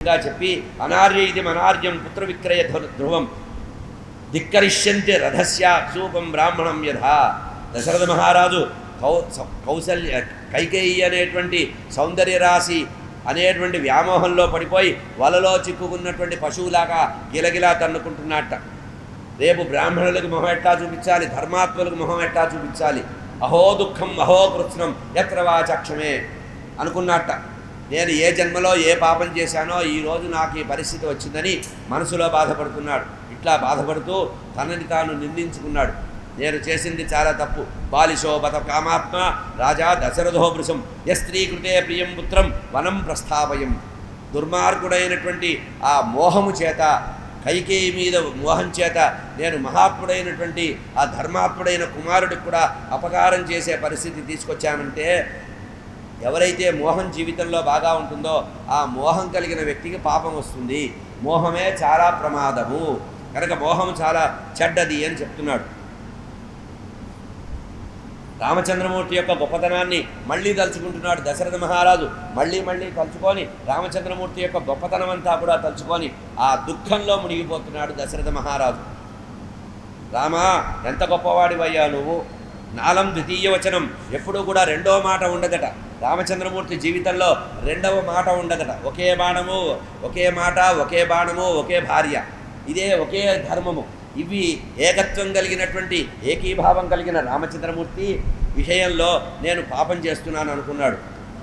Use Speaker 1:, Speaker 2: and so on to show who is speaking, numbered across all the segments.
Speaker 1: గా చెప్పి అనార్య ఇది అనార్యం పుత్ర విక్రయ ధ్రువం. ధిక్కరిష్యంతి రథస్య సూపం బ్రాహ్మణం యథా. దశరథ మహారాజు కౌ కౌశల్య కైకేయి అనేటువంటి సౌందర్య రాశి అనేటువంటి వ్యామోహంలో పడిపోయి వలలో చిక్కుకున్నటువంటి పశువులాగా గిలగిలా తన్నుకుంటున్నట్ట రేపు బ్రాహ్మణులకు మొహం ఎట్టా చూపించాలి? ధర్మాత్మలకు మొహం ఎట్టా చూపించాలి? అహో దుఃఖం అహో కృత్స్నం ఎత్ర వాచక్షమే అనుకున్నట్ట నేను ఏ జన్మలో ఏ పాపం చేశానో ఈరోజు నాకు ఈ పరిస్థితి వచ్చిందని మనసులో బాధపడుతున్నాడు. ఇట్లా బాధపడుతూ తనని తాను నిందించుకున్నాడు. నేను చేసింది చాలా తప్పు. బాలిశోభత కామాత్మ రాజా దశరథో భృశం యస్త్రీకృతే ప్రియం పుత్రం వనం ప్రస్థాపయం. దుర్మార్గుడైనటువంటి ఆ మోహము చేత కైకేయి మీద మోహం చేత నేను మహాత్ముడైనటువంటి ఆ ధర్మాత్ముడైన కుమారుడికి కూడా అపకారం చేసే పరిస్థితి తీసుకొచ్చానంటే ఎవరైతే మోహం జీవితంలో బాగా ఉంటుందో ఆ మోహం కలిగిన వ్యక్తికి పాపం వస్తుంది. మోహమే చాలా ప్రమాదము. కనుక మోహం చాలా చెడ్డది అని చెప్తున్నాడు. రామచంద్రమూర్తి యొక్క గొప్పతనాన్ని మళ్ళీ తలుచుకుంటున్నాడు దశరథ మహారాజు. మళ్ళీ మళ్ళీ తలుచుకొని రామచంద్రమూర్తి యొక్క గొప్పతనం అంతా కూడా తలుచుకొని ఆ దుఃఖంలో మునిగిపోతున్నాడు దశరథ మహారాజు. రామా ఎంత గొప్పవాడివయ్యా నువ్వు? నాలం ద్వితీయ వచనం ఎప్పుడూ కూడా రెండో మాట ఉండదట. రామచంద్రమూర్తి జీవితంలో రెండవ మాట ఉండదట. ఒకే బాణము ఒకే మాట ఒకే బాణము ఒకే భార్య. ఇదే ఒకే ధర్మము. ఇవి ఏకత్వం కలిగినటువంటి ఏకీభావం కలిగిన రామచంద్రమూర్తి విషయంలో నేను పాపం చేస్తున్నాను అనుకున్నాడు.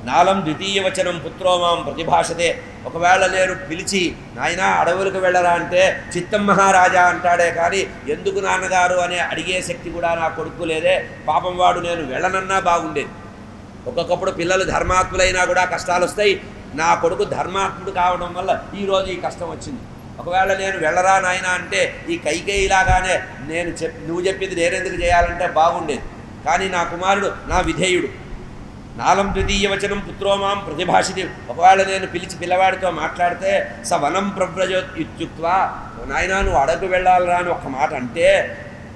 Speaker 1: నాలం ద్వితీయ వచనం పుత్రోమాం ప్రతిభాషతే. ఒకవేళ నేను పిలిచి నాయనా అడవులకు వెళ్ళరా అంటే చిత్తం మహారాజా అంటాడే కానీ ఎందుకు నాన్నగారు అనే అడిగే శక్తి కూడా నా కొడుకు లేదే. పాపం వాడు నేను వెళ్ళనన్నా బాగుండేది. ఒక్కొక్కప్పుడు పిల్లలు ధర్మాత్ములైనా కూడా కష్టాలు వస్తాయి నా కొడుకు ధర్మాత్ముడు కావడం వల్ల ఈరోజు ఈ కష్టం వచ్చింది. ఒకవేళ నేను వెళ్ళరా నాయనా అంటే ఈ కైకేయిలాగానే నేను చెప్ నువ్వు చెప్పింది నేనెందుకు చేయాలంటే బాగుండేది. కానీ నా కుమారుడు నా విధేయుడు. నాలం ద్వితీయ వచనం పుత్రోమాం ప్రతిభాషితి. ఒకవేళ నేను పిలిచి పిల్లవాడితో మాట్లాడితే స వనం ప్రవ్రజో ఇత్యుక్వా నాయనా నువ్వు అడగు వెళ్ళాలరా అని ఒక మాట అంటే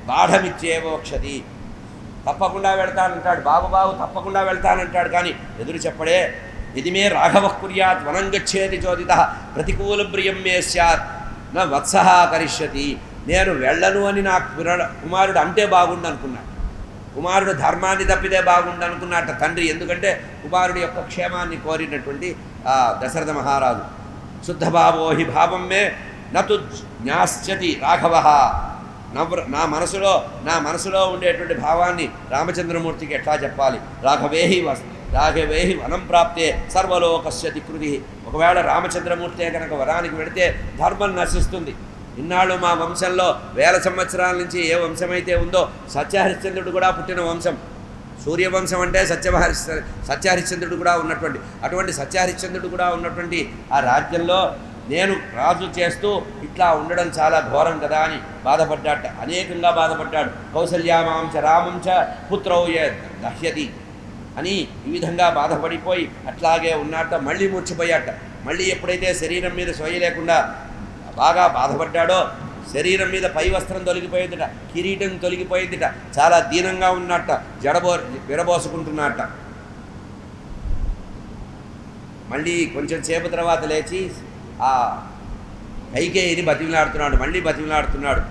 Speaker 1: బాఢమిచ్చేవోక్షది తప్పకుండా వెళ్తానంటాడు. బాబు బాబు తప్పకుండా వెళ్తానంటాడు. కానీ ఎదురు చెప్పడే ఇది మే రాఘవ కుర్యాత్ వనం గచ్చేది చోదిత ప్రతికూల ప్రియం మే స్యాత్ నా వత్సహ కరిష్యతి. నేను వెళ్ళను అని నాకు కుమారుడు అంటే బాగుండు అనుకున్నాడు కుమారుడు ధర్మాన్ని తప్పితే బాగుండు అనుకున్నట్ట తండ్రి ఎందుకంటే కుమారుడి యొక్క క్షేమాన్ని కోరినటువంటి దశరథ మహారాజు. శుద్ధభావో హి భావం మే నతు జ్ఞాస్యతి రాఘవ. నవ్ర నా మనసులో నా మనసులో ఉండేటువంటి భావాన్ని రామచంద్రమూర్తికి ఎట్లా చెప్పాలి? రాఘవేహి వస్ రాఘవేహి వనం ప్రాప్తే సర్వలోకస్య దికృతి ఒకవేళ రామచంద్రమూర్తే కనుక వరానికి వెడితే ధర్మం నశిస్తుంది. ఇన్నాళ్ళు మా వంశంలో వేల సంవత్సరాల నుంచి ఏ వంశమైతే ఉందో సత్యహరిశ్చంద్రుడు కూడా పుట్టిన వంశం. సూర్యవంశం అంటే సత్యహరిశ్చ సత్యహరిశ్చంద్రుడు కూడా ఉన్నటువంటి అటువంటి సత్యహరిశ్చంద్రుడు కూడా ఉన్నటువంటి ఆ రాజ్యంలో నేను రాజు చేస్తూ ఇట్లా ఉండడం చాలా ఘోరం కదా అని బాధపడ్డాట. అనేకంగా బాధపడ్డాడు. కౌసల్యామాంశ రామంచ పుత్రౌయ దహ్యతి అని ఈ విధంగా బాధపడిపోయి అట్లాగే ఉన్నట్ట మళ్ళీ ముర్చిపోయాట మళ్ళీ ఎప్పుడైతే శరీరం మీద సోయ లేకుండా బాగా బాధపడ్డాడో శరీరం మీద పై వస్త్రం తొలగిపోయిందిట. కిరీటం తొలగిపోయిందిట. చాలా దీనంగా ఉన్నట్ట జడబో విరబోసుకుంటున్నట్ట మళ్ళీ కొంచెం సేపు తర్వాత లేచి ఆ కైకేయిని బతిమిలాడుతున్నాడు మళ్ళీ బతిమిలాడుతున్నాడు.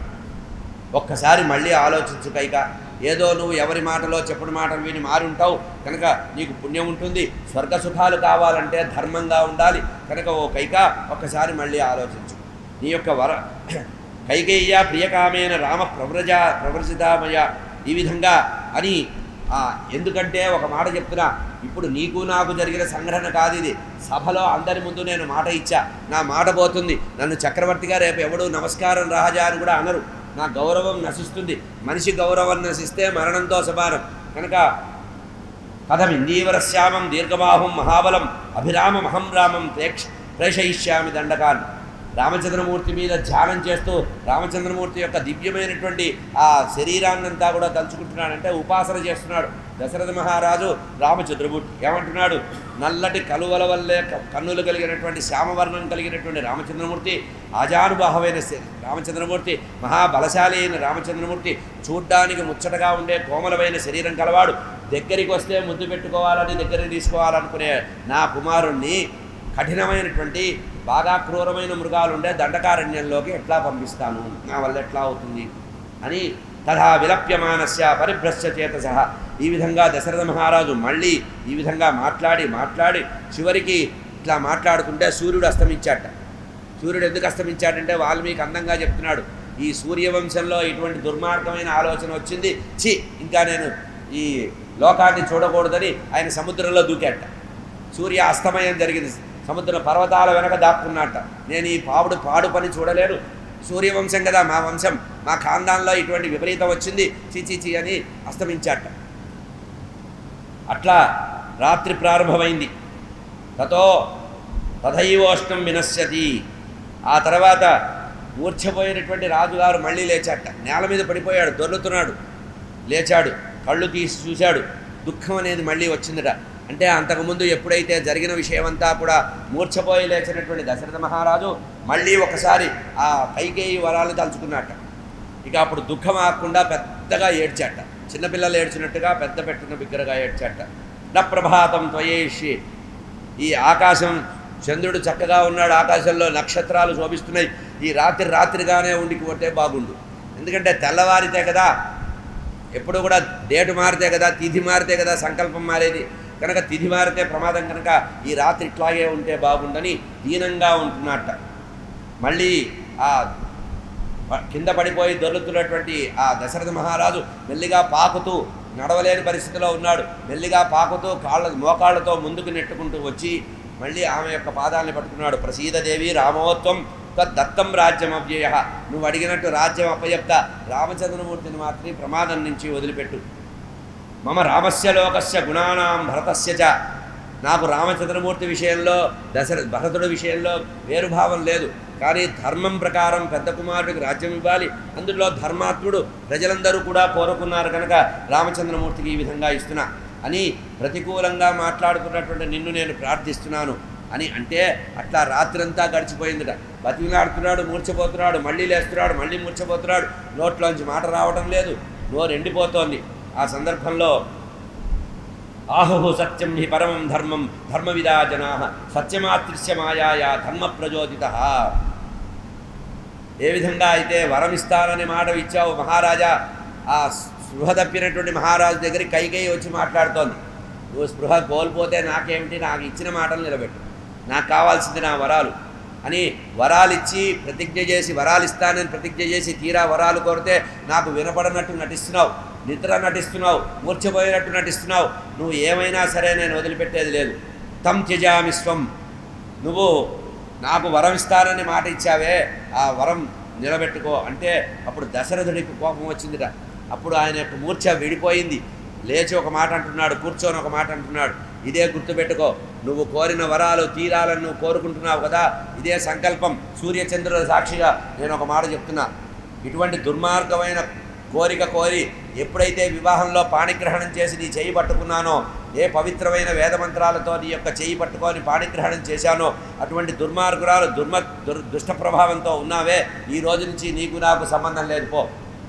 Speaker 1: ఒక్కసారి మళ్ళీ ఆలోచించు కైక ఏదో నువ్వు ఎవరి మాటలో చెప్పని మాటలు విని మారుంటావు కనుక నీకు పుణ్యం ఉంటుంది స్వర్గ సుఖాలు కావాలంటే ధర్మంగా ఉండాలి కనుక ఓ కైక ఒక్కసారి మళ్ళీ ఆలోచించు. నీ యొక్క వర కైకేయ్య ప్రియకామైన రామ ప్రవ్రజ ప్రవ్రజితామయ ఈ విధంగా అని ఎందుకంటే ఒక మాట చెప్తున్నా ఇప్పుడు నీకు నాకు జరిగిన సంఘటన కాదు ఇది. సభలో అందరి ముందు నేను మాట ఇచ్చా. నా మాట పోతుంది. నన్ను చక్రవర్తిగా రేపు ఎవడు నమస్కారం రాజా అని కూడా అనరు. నా గౌరవం నశిస్తుంది. మనిషి గౌరవం నశిస్తే మరణంతో సమానం కనుక కథమిందీవరశ్యామం దీర్ఘబాహుం మహాబలం. అభిరామమహం రామం ప్రేక్ష ప్రేషయిష్యామి దండకాన్ని రామచంద్రమూర్తి మీద ధ్యానం చేస్తూ రామచంద్రమూర్తి యొక్క దివ్యమైనటువంటి ఆ శరీరాన్నంతా కూడా తలుచుకుంటున్నాడంటే ఉపాసన చేస్తున్నాడు. దశరథ మహారాజు రామచంద్రమూర్తి ఏమంటున్నాడు? నల్లటి కలువల వల్లే కన్నులు కలిగినటువంటి శ్యామవర్ణం కలిగినటువంటి రామచంద్రమూర్తి ఆజానుబాహమైన రామచంద్రమూర్తి మహాబలశాలి అయిన రామచంద్రమూర్తి చూడ్డానికి ముచ్చటగా ఉండే కోమలమైన శరీరం కలవాడు. దగ్గరికి వస్తే ముద్దు పెట్టుకోవాలని దగ్గరికి తీసుకోవాలనుకునే నా కుమారుణ్ణి కఠినమైనటువంటి బాగా క్రూరమైన మృగాలు ఉండే దండకారణ్యంలోకి ఎట్లా పంపిస్తాను? నా వల్ల ఎట్లా అవుతుంది? అని తథా విలప్యమానస్య పరిభ్రశ్య చేత సహా ఈ విధంగా దశరథ మహారాజు మళ్ళీ ఈ విధంగా మాట్లాడి మాట్లాడి చివరికి ఇట్లా మాట్లాడుతుంటే సూర్యుడు అస్తమించాట. సూర్యుడు ఎందుకు అస్తమించాడంటే వాల్మీకి అందంగా చెప్తున్నాడు. ఈ సూర్యవంశంలో ఇటువంటి దుర్మార్గమైన ఆలోచన వచ్చింది. చి ఇంకా నేను ఈ లోకాన్ని చూడకూడదని ఆయన సముద్రంలో దూకాట. సూర్య అస్తమయం జరిగింది. సముద్ర పర్వతాల వెనక దాక్కున్నట్ట. నేను ఈ పావుడు పాడు పని చూడలేను. సూర్యవంశం కదా మా వంశం. మా ఖాందాన్లో ఇటువంటి విపరీతం వచ్చింది. చీ అని అస్తమించాట. అట్లా రాత్రి ప్రారంభమైంది. తతో తథైవోష్ణం వినశ్యతి. ఆ తర్వాత ఊర్చపోయినటువంటి రాజుగారు మళ్ళీ లేచాట. నేల మీద పడిపోయాడు దొర్లుతున్నాడు. లేచాడు కళ్ళు తీసి చూశాడు. దుఃఖం అనేది మళ్ళీ వచ్చిందట. అంటే అంతకుముందు ఎప్పుడైతే జరిగిన విషయమంతా కూడా మూర్ఛపోయి లేచినటువంటి దశరథ మహారాజు మళ్ళీ ఒకసారి ఆ కైకేయి వరాలు తలుచుకున్నట్ట. ఇక అప్పుడు దుఃఖం ఆకుండా పెద్దగా ఏడ్చాట. చిన్నపిల్లలు ఏడ్చినట్టుగా పెద్ద పెట్టిన బిగ్గరగా ఏడ్చాట. న ప్రభాతం త్వయేషి. ఈ ఆకాశం చంద్రుడు చక్కగా ఉన్నాడు. ఆకాశంలో నక్షత్రాలు శోభిస్తున్నాయి. ఈ రాత్రి రాత్రిగానే ఉండిపోతే బాగుండు. ఎందుకంటే తెల్లవారితే కదా ఎప్పుడు కూడా డేటు మారితే కదా తిథి మారితే కదా సంకల్పం మారేది. కనుక తిథి మారితే ప్రమాదం కనుక ఈ రాత్రి ఇట్లాగే ఉంటే బాగుండని దీనంగా ఉంటున్నట్ట మళ్ళీ ఆ కింద పడిపోయి దొరుకుతున్నటువంటి ఆ దశరథ మహారాజు మెల్లిగా పాకుతూ నడవలేని పరిస్థితిలో ఉన్నాడు. మెల్లిగా పాకుతూ కాళ్ళ మోకాళ్ళతో ముందుకు నెట్టుకుంటూ వచ్చి మళ్ళీ ఆమె యొక్క పాదాలను పట్టుకున్నాడు. ప్రసీదదేవి రామోత్వం తద్దత్తం రాజ్యం అవ్యయ నువ్వు అడిగినట్టు రాజ్యం అప్పయప్త రామచంద్రమూర్తిని మాత్రం ప్రమాదం నుంచి వదిలిపెట్టు. మమ రామస్య లోకస్య గుణానాం భరతస్య చ. నాకు రామచంద్రమూర్తి విషయంలో దశర భరతుడి విషయంలో వేరుభావం లేదు. కానీ ధర్మం ప్రకారం పెద్ద కుమారుడికి రాజ్యం ఇవ్వాలి. అందులో ధర్మాత్ముడు ప్రజలందరూ కూడా కోరుకున్నారు కనుక రామచంద్రమూర్తికి ఈ విధంగా ఇస్తున్నా. అని ప్రతికూలంగా మాట్లాడుకున్నటువంటి నిన్ను నేను ప్రార్థిస్తున్నాను అని అంటే అట్లా రాత్రంతా గడిచిపోయిందిట. బతికిలాడుతున్నాడు మూర్చపోతున్నాడు మళ్ళీ లేస్తున్నాడు మళ్ళీ మూర్చపోతున్నాడు నోట్లోంచి మాట రావడం లేదు. నోరు ఎండిపోతోంది. ఆ సందర్భంలో ఆహు సత్యం హి పరమం ధర్మం ధర్మవిదా జనా సత్యమాతృశ్య మాయాయా ధర్మ ప్రచోదిత ఏ విధంగా అయితే వరం ఇస్తానని మాట ఇచ్చావు మహారాజా ఆ స్పృహ తప్పినటువంటి మహారాజు దగ్గరికి కైకేయి వచ్చి మాట్లాడుతోంది. నువ్వు స్పృహ కోల్పోతే నాకేమిటి? నాకు ఇచ్చిన మాటలు నిలబెట్టు. నాకు కావాల్సింది నా వరాలు అని వరాలు ఇచ్చి ప్రతిజ్ఞ చేసి వరాలు ఇస్తానని ప్రతిజ్ఞ చేసి తీరా వరాలు కోరితే నాకు వినపడనట్టు నటిస్తున్నావు. నిద్ర నటిస్తున్నావు మూర్ఛపోయినట్టు నటిస్తున్నావు. నువ్వు ఏమైనా సరే నేను వదిలిపెట్టేది లేదు. తం త్యజామి స్వం. నువ్వు నాకు వరం ఇస్తానని మాట ఇచ్చావే ఆ వరం నిలబెట్టుకో. అంటే అప్పుడు దశరథుడికి కోపం వచ్చిందిట. అప్పుడు ఆయన యొక్క మూర్ఛ విడిపోయింది. లేచి ఒక మాట అంటున్నాడు కూర్చొని ఒక మాట అంటున్నాడు. ఇదే గుర్తుపెట్టుకో నువ్వు కోరిన వరాలు తీరాలని నువ్వు కోరుకుంటున్నావు కదా ఇదే సంకల్పం. సూర్యచంద్రుల సాక్షిగా నేను ఒక మాట చెప్తున్నా. ఇటువంటి దుర్మార్గమైన కోరిక కోరి ఎప్పుడైతే వివాహంలో పాణిగ్రహణం చేసి నీ చేయి పట్టుకున్నానో ఏ పవిత్రమైన వేదమంత్రాలతో నీ యొక్క చేయి పట్టుకొని పాణిగ్రహణం చేశానో అటువంటి దుర్మార్గురాలు దుర్మ దుర్ దుష్ట ప్రభావంతో ఉన్నావే ఈ రోజు నుంచి నీకు నాకు సంబంధం లేదు పో.